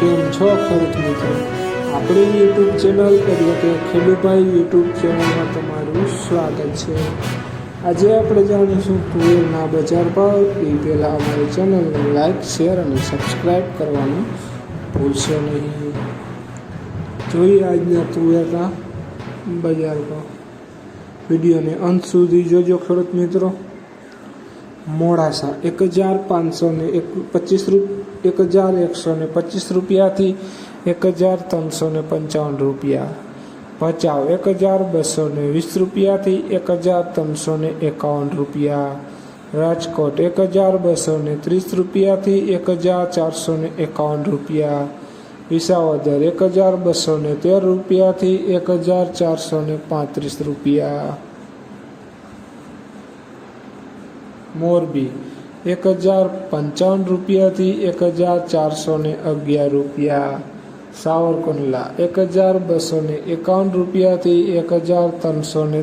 કેમ છો? ખેડૂત મિત્રો. આપણી યુટ્યુબ ચેનલ એટલે કે ખેડૂભાઈ યુટ્યુબ ચેનલમાં તમારું સ્વાગત છે. આજે આપણે જાણીશું તુવેરના બજાર ભાવ. એ પહેલાં અમારી ચેનલને લાઈક શેર અને સબસ્ક્રાઈબ કરવાનું ભૂલશો નહીં. જોઈએ આજના તુવેરના બજાર ભાવ. વિડીયોને અંત સુધી જોજો ખેડૂત મિત્રો. મોડાસા એક હજાર પાંચસો ને એક પચીસ રૂપ એક હજાર એકસો ને પચીસ રૂપિયાથી એક હજાર ત્રણસો ને પંચાવન રૂપિયા. ભચાઉ એક હજાર બસો ને વીસ રૂપિયાથી એક હજાર ત્રણસો ને એકાવન રૂપિયા. રાજકોટ એક હજાર બસો ને ત્રીસ રૂપિયાથી એક હજાર ચારસો ને એકાવન રૂપિયા. વિસાવદર એક હજાર બસો ને તેર રૂપિયાથી એક હજાર ચારસો ને પાંત્રીસ રૂપિયા. મોરબી એક હજાર પંચાવન રૂપિયાથી એક હજાર ચારસો ને અગિયાર રૂપિયા. સાવરકુંડલા એક હજાર બસો ને એકાવન રૂપિયાથી એક હજાર ત્રણસો ને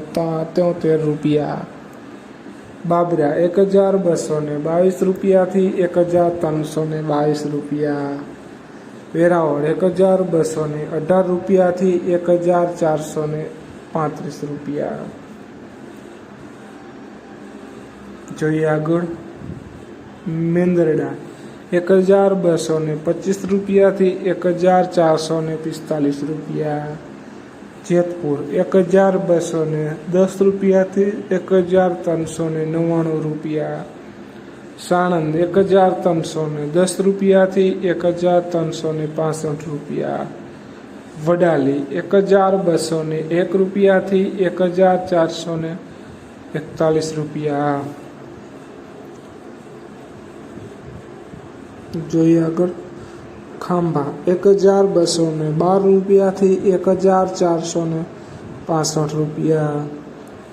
તોતેર રૂપિયા. બાબરા એક હજાર બસો ને બાવીસ રૂપિયાથી એક હજાર ત્રણસો ને બાવીસ રૂપિયા. વેરાવળ એક હજાર બસો ને અઢાર રૂપિયાથી એક હજાર ચારસો ને પાંત્રીસ રૂપિયા. જોઈએ આગળ. મેંદરડા. એક હજાર બસો ને પચીસ રૂપિયાથી એક હજાર ચારસો ને પિસ્તાલીસ રૂપિયા. જેતપુર, એક હજાર બસો ને દસ રૂપિયાથી એક હજાર ત્રણસો ને નવ્વાણું રૂપિયા. સાણંદ, એક હજાર ત્રણસો ને દસ રૂપિયાથી એક હજાર ત્રણસો ને પાસઠ રૂપિયા. વડાલી, એક હજાર બસો ને એક રૂપિયાથી એક હજાર ચારસો ને એકતાલીસ રૂપિયા. જોઈએ આગળ. ખાંભા, એક હજાર બસો ને બાર રૂપિયાથી એક હજાર ચારસો ને પાસઠ રૂપિયા.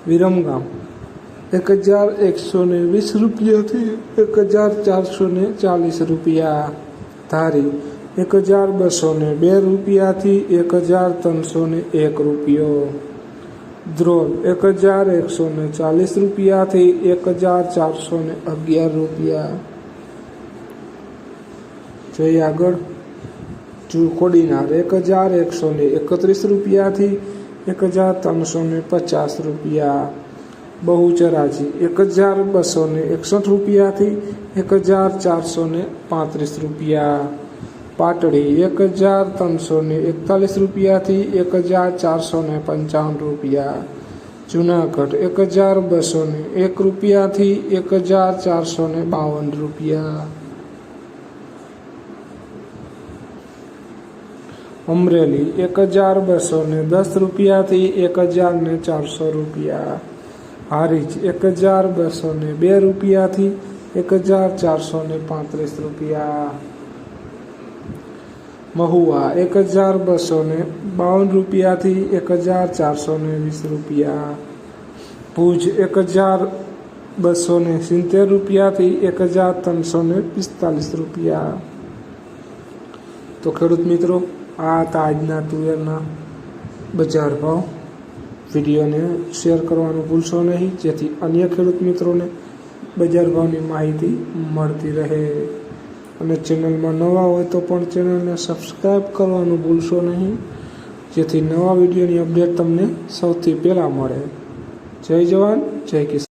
વિરમગામ, એક હજાર એકસો ને વીસ રૂપિયાથી એક હજાર ચારસો ને ચાલીસ રૂપિયા. ધારી, એક હજાર બસો ને બે રૂપિયાથી એક હજાર ત્રણસો ને એક રૂપિયો. ધ્રોલ, એક હજાર એકસો ને ચાલીસ રૂપિયાથી એક હજાર ચારસો ને અગિયાર રૂપિયા. જોઈએ આગળ. કોડીનાર એક હજાર એકસો ને એકત્રીસ રૂપિયાથી એક હજાર ત્રણસો ને પચાસ રૂપિયા. બહુચરાજી એક હજાર બસો ને એકસઠ રૂપિયાથી એક હજાર ચારસો ને પાંત્રીસ રૂપિયા. પાટડી એક હજાર ત્રણસો ને એકતાલીસ રૂપિયાથી એક હજાર ચારસો ને પંચાવન રૂપિયા. જુનાગઢ એક હજાર બસો ને એક રૂપિયાથી એક હજાર ચારસો ને બાવન રૂપિયા. અમરેલી એક હજાર બસો ને દસ રૂપિયાથી એક હજાર ને ચારસો રૂપિયા. હારીજ એક હજાર બસો ને બે રૂપિયાથી એક હજાર ચારસો ને પાંત્રીસ રૂપિયા. મહુવા એક હજાર બસો ને બાવન રૂપિયાથી એક હજાર ચારસો ને વીસ રૂપિયા. ભુજ એક હજાર બસો ને સિત્તેર રૂપિયાથી એક હજાર ત્રણસો ને પિસ્તાલીસ રૂપિયા. તો ખેડૂત મિત્રો આ હતા આજના તુવેરના બજાર ભાવ. વિડીયોને શેર કરવાનું ભૂલશો નહીં. જેથી અન્ય ખેડૂત મિત્રોને બજાર ભાવની માહિતી મળતી રહે. અને ચેનલમાં નવા હોય તો પણ ચેનલને સબસ્ક્રાઈબ કરવાનું ભૂલશો નહીં. જેથી નવા વિડીયોની અપડેટ તમને સૌથી પહેલાં મળે. જય જવાન, જય કિસાન.